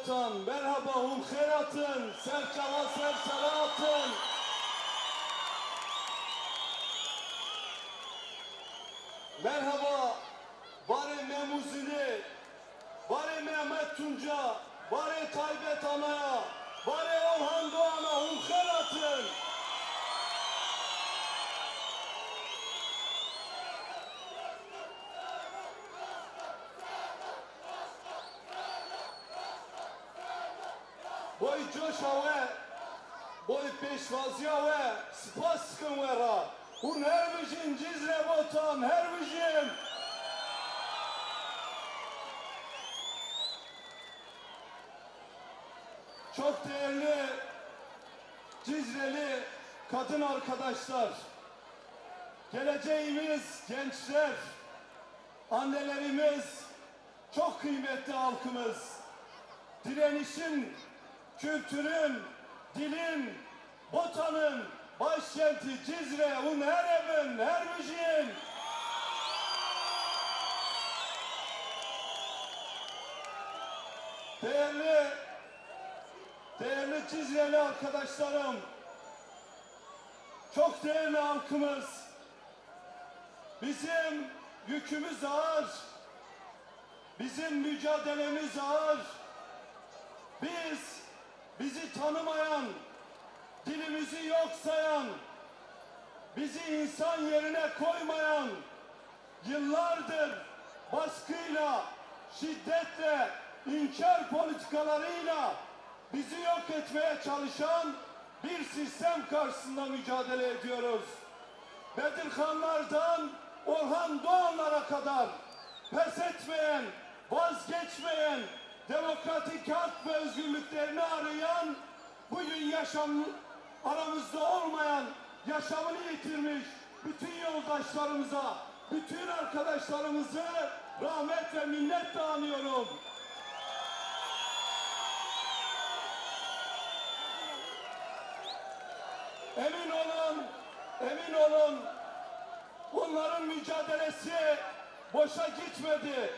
botan, merhaba hum kheratın, serçava serçaratın. Merhaba, bari Memuzini, bari Mehmet Tunca, bari Taybet Ana'ya, bari Orhan Doğan'a Boy coşawe, boy peşvaziyawe, spas sıkın vera. Hun her bijin cizre botan, her bijin. Çok değerli Cizreli kadın arkadaşlar, geleceğimiz gençler, annelerimiz, çok kıymetli halkımız, direnişin, kültürün, dilin, botanın başkenti Cizre, un her evin, her müziğin. Değerli, değerli Cizreli arkadaşlarım, çok değerli halkımız, bizim yükümüz ağır, bizim mücadelemiz ağır. Biz bizi tanımayan, dilimizi yok sayan, bizi insan yerine koymayan, yıllardır baskıyla, şiddetle, inkar politikalarıyla bizi yok etmeye çalışan bir sistem karşısında mücadele ediyoruz. Bedirhanlardan Orhan Doğanlara kadar pes etmeyen, vazgeçmeyen, demokratik hak ve özgürlüklerini arayan, bugün yaşam aramızda olmayan, yaşamını yitirmiş bütün yoldaşlarımıza, bütün arkadaşlarımızı rahmet ve minnetle anıyorum. Emin olun, emin olun bunların mücadelesi boşa gitmedi.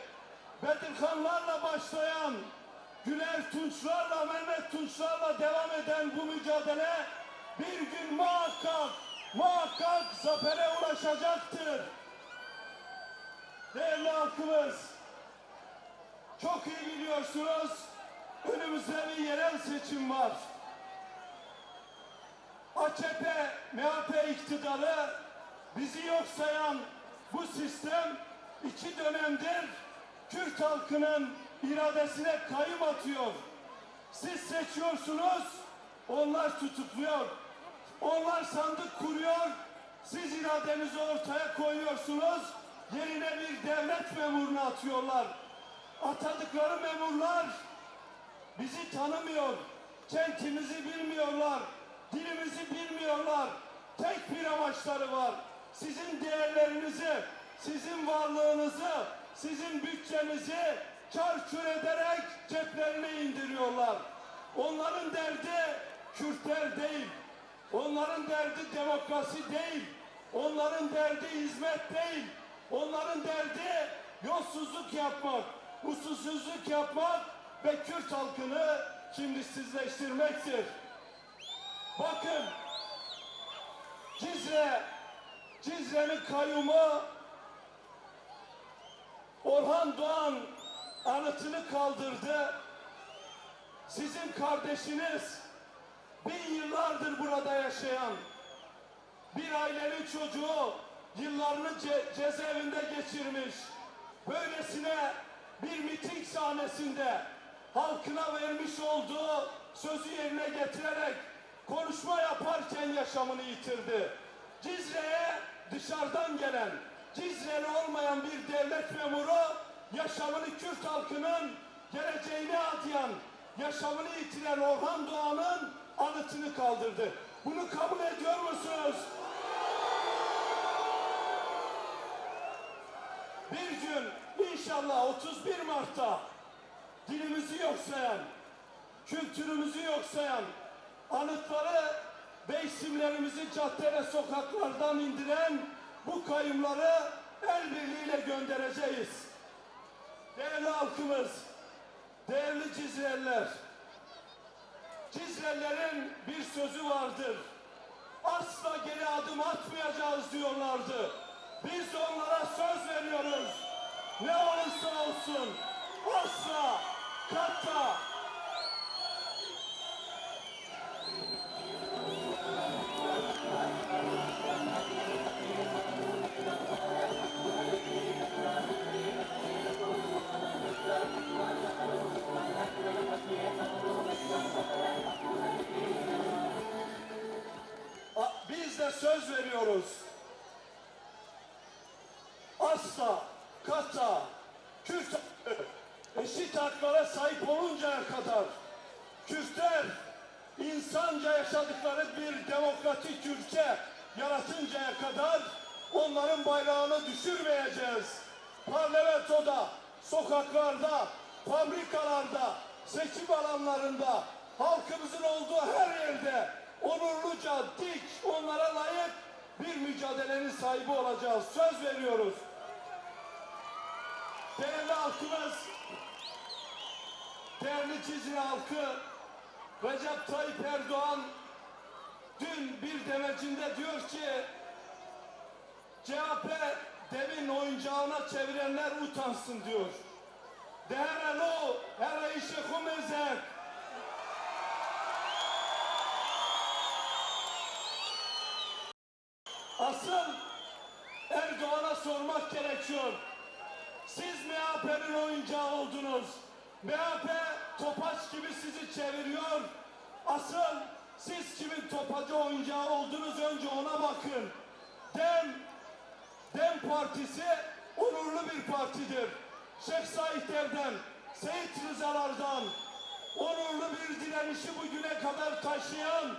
Bedirhanlarla başlayan, Güler Tunçlarla, Mehmet Tunçlarla devam eden bu mücadele bir gün muhakkak, muhakkak zafere ulaşacaktır. Değerli halkımız, çok iyi biliyorsunuz önümüzde bir yerel seçim var. AKP, MHP iktidarı bizi yok sayan bu sistem iki dönemdir Kürt halkının iradesine kayım atıyor. Siz seçiyorsunuz, onlar tutukluyor. Onlar sandık kuruyor, siz iradenizi ortaya koyuyorsunuz. Yerine bir devlet memurunu atıyorlar. Atadıkları memurlar bizi tanımıyor. Kentimizi bilmiyorlar. Dilimizi bilmiyorlar. Tek bir amaçları var. Sizin değerlerinizi, sizin varlığınızı, sizin bütçenizi çarçur ederek ceplerine indiriyorlar. Onların derdi Kürtler değil. Onların derdi demokrasi değil. Onların derdi hizmet değil. Onların derdi yolsuzluk yapmak, usulsüzlük yapmak ve Kürt halkını kimliksizleştirmektir. Bakın Cizre, Cizre'nin kayyumu Orhan Doğan anıtını kaldırdı. Sizin kardeşiniz bin yıllardır burada yaşayan bir ailenin çocuğu yıllarını ce- cezaevinde geçirmiş. Böylesine bir miting sahnesinde halkına vermiş olduğu sözü yerine getirerek konuşma yaparken yaşamını yitirdi. Cizre'ye dışarıdan gelen, Cizreli olmayan bir devlet memuru yaşamını Kürt halkının geleceğine adayan, yaşamını yitiren Orhan Doğan'ın anıtını kaldırdı. Bunu kabul ediyor musunuz? Bir gün inşallah 31 Mart'ta dilimizi yok sayan, kültürümüzü yok sayan, anıtları ve isimlerimizi cadde ve sokaklardan indiren bu kayımları el birliğiyle göndereceğiz. Değerli halkımız, Değerli Cizreliler, Cizrelilerin bir sözü vardır. Asla geri adım atmayacağız diyorlardı. Biz onlara söz veriyoruz. Ne olursa olsun asla kata demokratik ülke yaratıncaya kadar onların bayrağını düşürmeyeceğiz. Parlamentoda, sokaklarda, fabrikalarda, seçim alanlarında, halkımızın olduğu her yerde onurluca, dik, onlara layık bir mücadelenin sahibi olacağız. Söz veriyoruz. Değerli halkımız, değerli Cizre halkı, Recep Tayyip Erdoğan dün bir demecinde diyor ki CHP devin oyuncağına çevirenler utansın diyor. Değerli her işi kumezek. Asıl Erdoğan'a sormak gerekiyor. Siz MHP'nin oyuncağı oldunuz. MHP topaç gibi sizi çeviriyor. Asıl siz kimin topacı oyuncağı oldunuz önce ona bakın. Dem, Dem Partisi onurlu bir partidir. Şeyh Saidlerden, Seyit Rızalardan onurlu bir direnişi bugüne kadar taşıyan,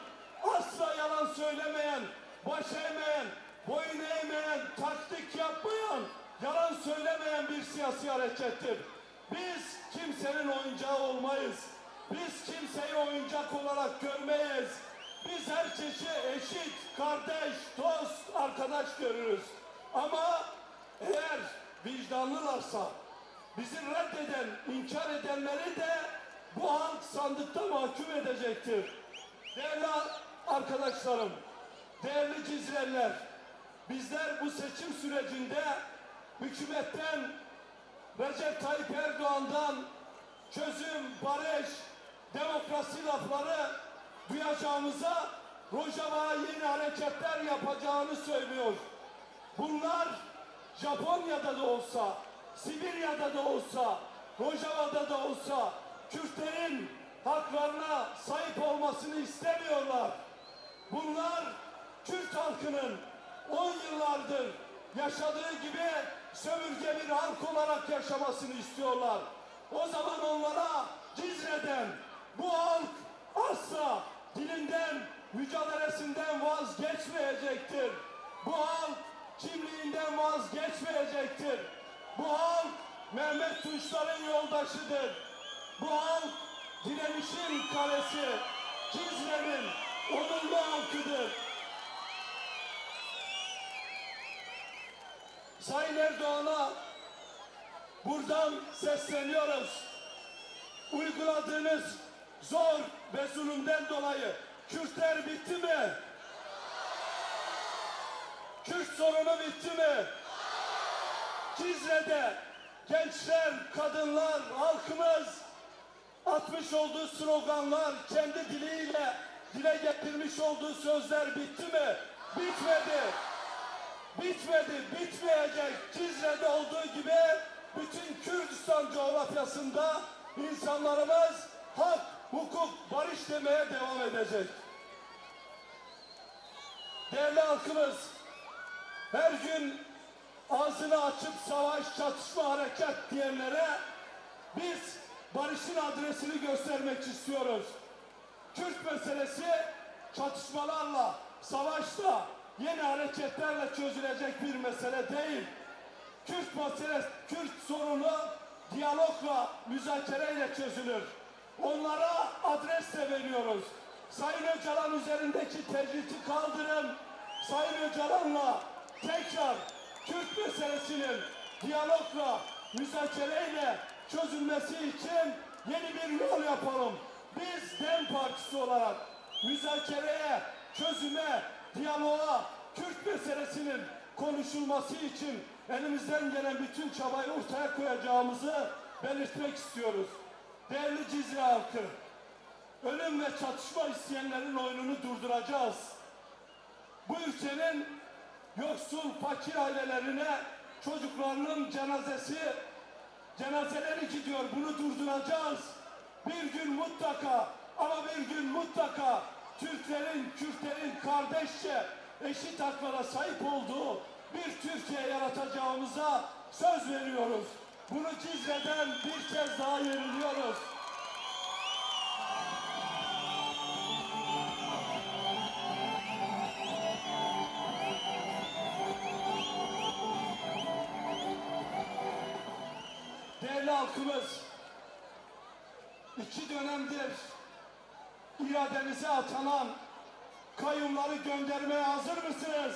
asla yalan söylemeyen, baş eğmeyen, boyun eğmeyen, taktik yapmayan, yalan söylemeyen bir siyasi harekettir. Biz kimsenin oyuncağı olmayız. Biz kimseyi oyuncak olarak görmeyiz. Biz herkesi eşit, kardeş, dost, arkadaş görürüz. Ama eğer vicdanlılarsa bizi reddeden, inkar edenleri de bu halk sandıkta mahkum edecektir. Değerli arkadaşlarım, değerli Cizreliler, bizler bu seçim sürecinde hükümetten Recep Tayyip Erdoğan'dan çözüm, barış, demokrasi lafları duyacağımıza Rojava yeni hareketler yapacağını söylüyor. Bunlar Japonya'da da olsa, Sibirya'da da olsa, Rojava'da da olsa Kürtlerin haklarına sahip olmasını istemiyorlar. Bunlar Kürt halkının 10 yıllardır yaşadığı gibi sömürge bir halk olarak yaşamasını istiyorlar. O zaman onlara Cizre'den bu halk asla dilinden, mücadelesinden vazgeçmeyecektir. Bu halk kimliğinden vazgeçmeyecektir. Bu halk Mehmet Tunçların yoldaşıdır. Bu halk direnişin kalesi, Cizre'nin onurlu halkıdır. Sayın Erdoğan'a buradan sesleniyoruz. Uyguladığınız zor ve zulümden dolayı Kürtler bitti mi? Kürt sorunu bitti mi? Cizre'de gençler, kadınlar, halkımız atmış olduğu sloganlar, kendi diliyle dile getirmiş olduğu sözler bitti mi? Bitmedi. Bitmedi, bitmeyecek. Cizre'de olduğu gibi bütün Kürdistan coğrafyasında insanlarımız hak, hukuk, barış demeye devam edecek. Değerli halkımız, her gün ağzını açıp savaş, çatışma, hareket diyenlere biz barışın adresini göstermek istiyoruz. Kürt meselesi çatışmalarla, savaşla, yeni hareketlerle çözülecek bir mesele değil. Kürt meselesi, Kürt sorunu diyalogla, müzakereyle çözülür. Onlara adres de veriyoruz. Sayın Öcalan üzerindeki tecriti kaldırın. Sayın Öcalan'la tekrar Kürt meselesinin diyalogla, müzakereyle çözülmesi için Yeni bir yol yapalım. Biz DEM Partisi olarak müzakereye, çözüme, diyaloğa, Kürt meselesinin konuşulması için elimizden gelen bütün çabayı ortaya koyacağımızı belirtmek istiyoruz. Değerli Cizre halkı, ölüm ve çatışma isteyenlerin oyununu durduracağız. Bu ülkenin yoksul fakir ailelerine çocuklarının cenazesi cenazeleri gidiyor. Bunu durduracağız. Bir gün mutlaka ama bir gün mutlaka Türklerin, Kürtlerin kardeşçe eşit haklara sahip olduğu bir Türkiye yaratacağımıza söz veriyoruz. Bunu Cizre'den bir kez daha yeniliyoruz. Değerli halkımız, iki dönemdir iradenize atanan kayyumları göndermeye hazır mısınız?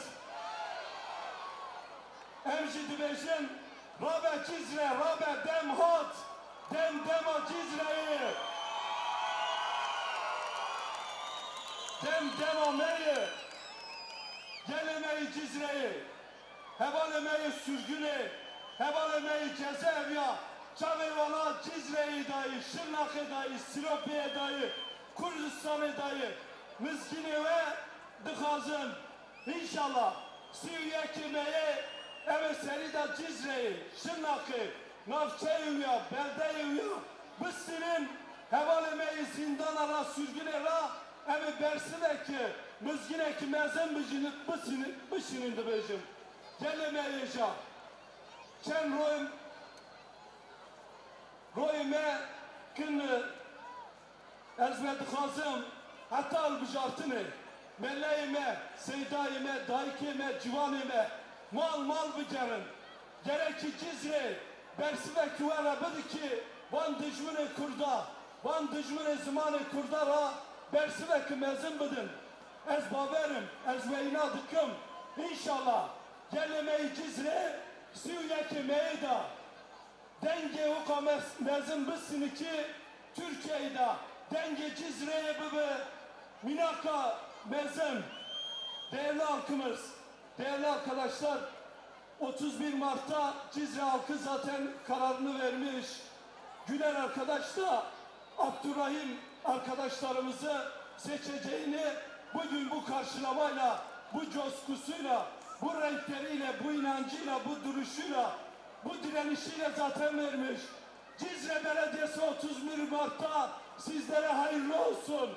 Emşidi Beş'in Rabe Cizre, Rabe Demhat, Dem Dema Cizre'yi, Dem Dema Meyi, Gelemeyi Cizre'yi, Heval emeği sürgünü, heval emeği cezaevya, Çavevana Cizre'yi dayı, Şırnak'ı dayı, Silopi'ye dayı, Kürdistan'ı dayı, Mızgini ve Dıkazın. İnşallah Sivye kimeyi, evet seni de Cizre'yi, Şırnak'ı, Navçe'yi ya, Belde'yi ya, Bıstır'ın heval emeği zindan ara, sürgün ara, Emi Bersin'eki, Mızgin'eki mezen bıcını, bısını, bışının da bıcım. Gelemeyeceğim. Sen royum, royume kını, ezbedi kazım, hatta albıcartını, meleğime, seydayime, daikime, civanime, mal mal bıcarın. Gerek ki cizre, bersive küvere bıdı ki, van dijmini kurda, van dijmini zamanı kurdara, bersive ki mezin bıdın. Ez baverim, ez ve inadıkım. İnşallah gelemeyi cizre, Sivye ki meyda. Denge o mezin bısını ki Türkiye'de denge cizreye bebe minaka mezin. Değerli halkımız, değerli arkadaşlar 31 Mart'ta Cizre halkı zaten kararını vermiş. Güler arkadaş da Abdurrahim arkadaşlarımızı seçeceğini bugün bu karşılamayla, bu coşkusuyla, bu renkleriyle, bu inancıyla, bu duruşuyla, bu direnişiyle zaten vermiş. Cizre Belediyesi 31 Mart'ta sizlere hayırlı olsun.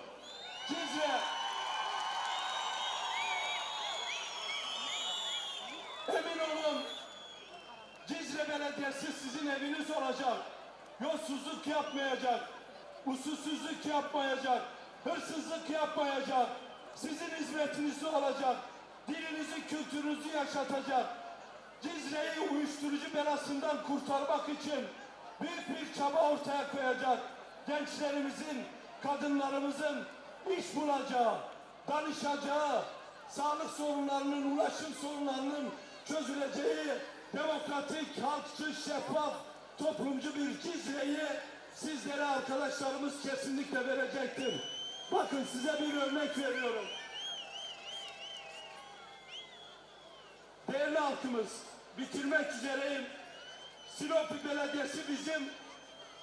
Cizre Belediyesi sizin eviniz olacak. Yolsuzluk yapmayacak. Usulsüzlük yapmayacak. Hırsızlık yapmayacak. Sizin hizmetinizde olacak. Dilinizi, kültürünüzü yaşatacak. Cizre'yi uyuşturucu belasından kurtarmak için büyük bir çaba ortaya koyacak. Gençlerimizin, kadınlarımızın iş bulacağı, danışacağı, sağlık sorunlarının, ulaşım sorunlarının çözüleceği demokratik, halkçı, şeffaf, toplumcu bir Cizre'yi sizlere arkadaşlarımız kesinlikle verecektir. Bakın size bir örnek veriyorum. Değerli halkımız, bitirmek üzereyim. Silopi Belediyesi bizim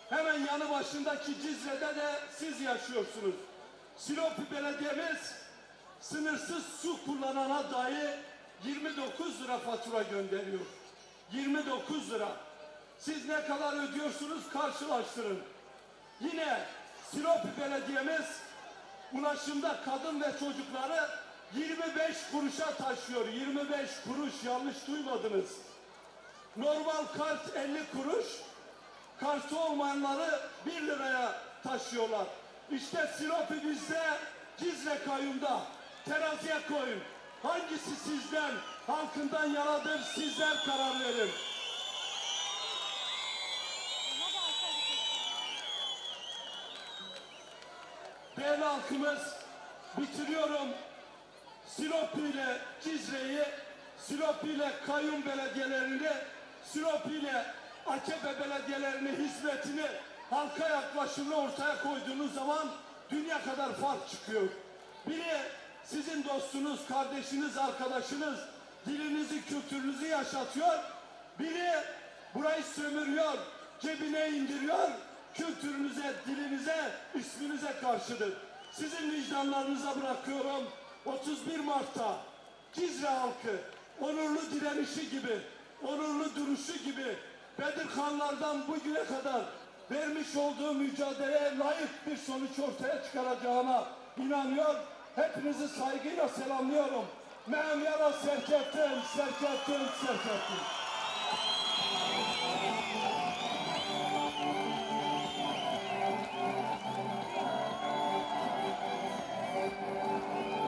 hemen yanı başındaki Cizre'de de siz yaşıyorsunuz. Silopi Belediye'miz sınırsız su kullanana dahi 29 lira fatura gönderiyor. 29 lira. Siz ne kadar ödüyorsunuz karşılaştırın. Yine Silopi Belediye'miz ulaşımda kadın ve çocukları 25 kuruşa taşıyor. 25 kuruş yanlış duymadınız. Normal kart 50 kuruş. Kartı olmayanları 1 liraya taşıyorlar. İşte Silopi bizde Cizre kayyumda. Teraziye koyun. Hangisi sizden, halkından yanadır sizler karar verin. Değerli halkımız, bitiriyorum. Silopi ile Cizre'yi, Silopi ile kayyum belediyelerini, Silopi ile AKP belediyelerinin hizmetini halka yaklaşımını ortaya koyduğunuz zaman dünya kadar fark çıkıyor. Biri sizin dostunuz, kardeşiniz, arkadaşınız, dilinizi, kültürünüzü yaşatıyor. Biri burayı sömürüyor, cebine indiriyor, kültürünüze, dilinize, isminize karşıdır. Sizin vicdanlarınıza bırakıyorum. 31 Mart'ta Cizre halkı onurlu direnişi gibi, onurlu duruşu gibi Bedir Hanlardan bugüne kadar vermiş olduğu mücadeleye layık bir sonuç ortaya çıkaracağına inanıyor. Hepinizi saygıyla selamlıyorum. Mehem jel a szerkettőn, szerkettőn, szerkettőn.